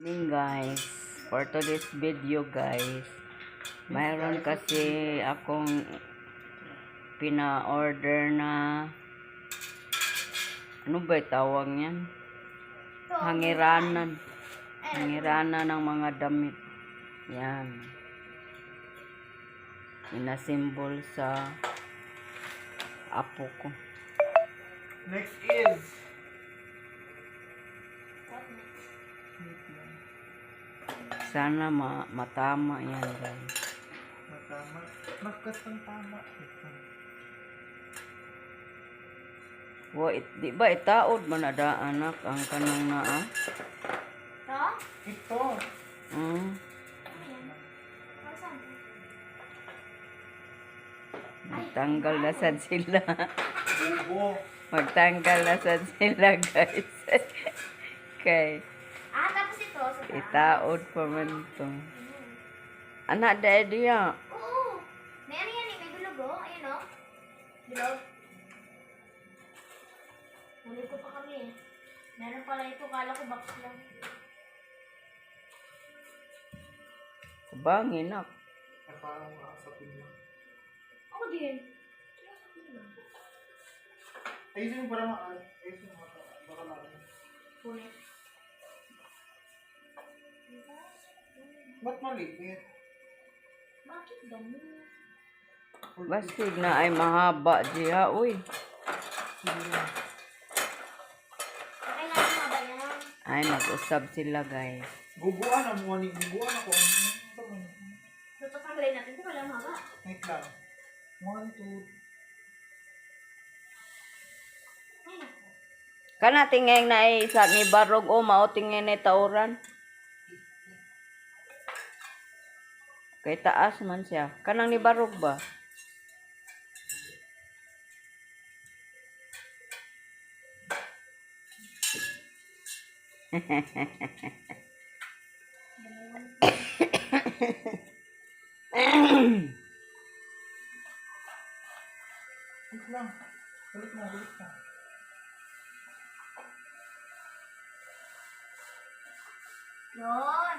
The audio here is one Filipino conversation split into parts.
morning guys. For today's video guys mayroon kasi akong pina-order na ano ba tawag niyan? Hangiranan. Hangiranan ng mga damit. Yan. Inasimbol sa apo ko. Next is sana ma matama yan guys matama. Nakas ang tama. Wa it, di ba itaod man na da anak ang kanang naa? To? Ito. Mm. Magtanggal na sad sila. Magtanggal na sad sila guys. Kay Ah, tapos ito. Sa taas. Itaod pa man to. Anak da dia. Oo. Meron yan eh. May bilog oh. Ayun oh. Bilog. Huli ko pa kami eh. Meron pala ito. Kala ko box lang. Bangin nak. Ay, parang makasapin lang. Ako din. Ayusin mo para ma... Ayusin mo. Baka lang. Huli. Ba't maliit? Bakit ganun? Basig na ay mahaba diha uy. Ay mag-usab sila guys. Guguan ang mga ni guguan ako. Ito tatanggalin natin kung kailangan haba. Wait lang. One, two. Kana tingeng na ay sa ni barog o mao tingeng ni tauran. Kay taas man siya. Kanang ni barog ba? wait lang. Mo, balik mo. Yun.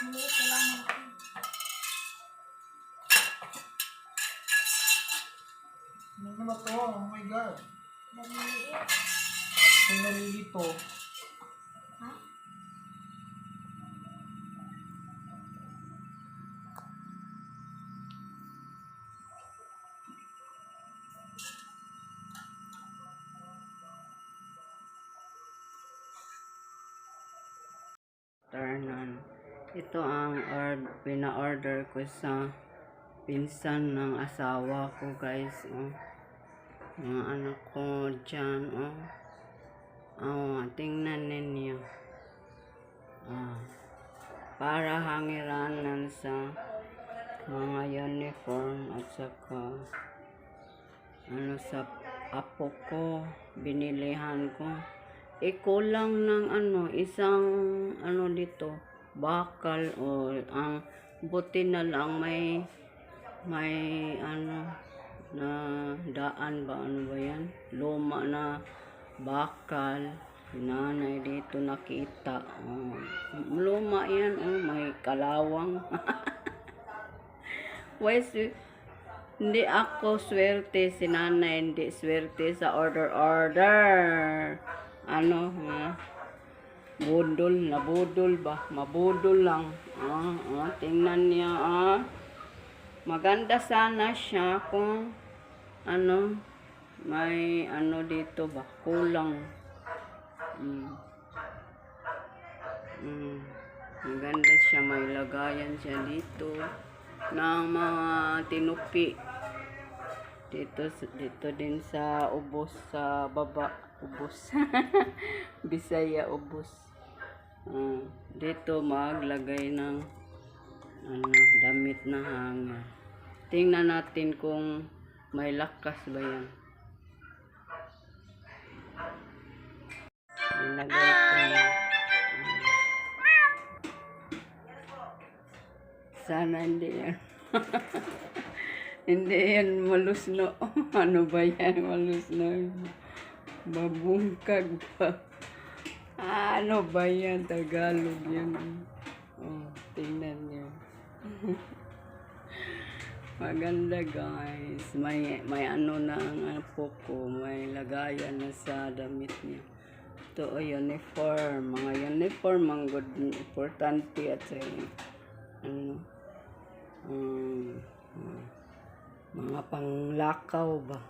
Ano ba to? Oh my God. Maliit. Kung nalilito. Ha? Ito ang or, pina-order ko sa pinsan ng asawa ko guys. Oh. Mga anak ko dyan. Oh. Oh, tingnan ninyo. Ah. Para hangiranan sa mga uniform at saka ano sa apo ko binilihan ko ikulang ng ano isang ano dito bakal o ang buti na lang may may ano na daan ba ano ba yan luma na bakal nanay dito nakita oh, luma yan oh, may kalawang Wes, hindi ako swerte si nanay, hindi swerte sa order-order. Ano, ha? Budol, nabudol ba? Mabudol lang. Ah, ah, tingnan niya, ah. Maganda sana siya kung ano, may ano dito ba, kulang. Mm. Mm. Maganda siya, may lagayan siya dito ng mga tinupi. Dito, dito din sa ubos sa baba, ubos. Bisaya ubos. Ah, dito maglagay ng ano, damit na hanger. Tingnan natin kung may lakas ba yan. Ilagay ko na. Sana hindi yan. hindi yan malusno. ano ba yan malusno? Babungkag pa. Ano ba yan? Tagalog yan. Oh, tingnan niyo. Maganda guys. May may ano na ang apo ko. May lagayan na sa damit niya. Ito o uniform. Mga uniform ang good importante at sa ano um, mga panglakaw ba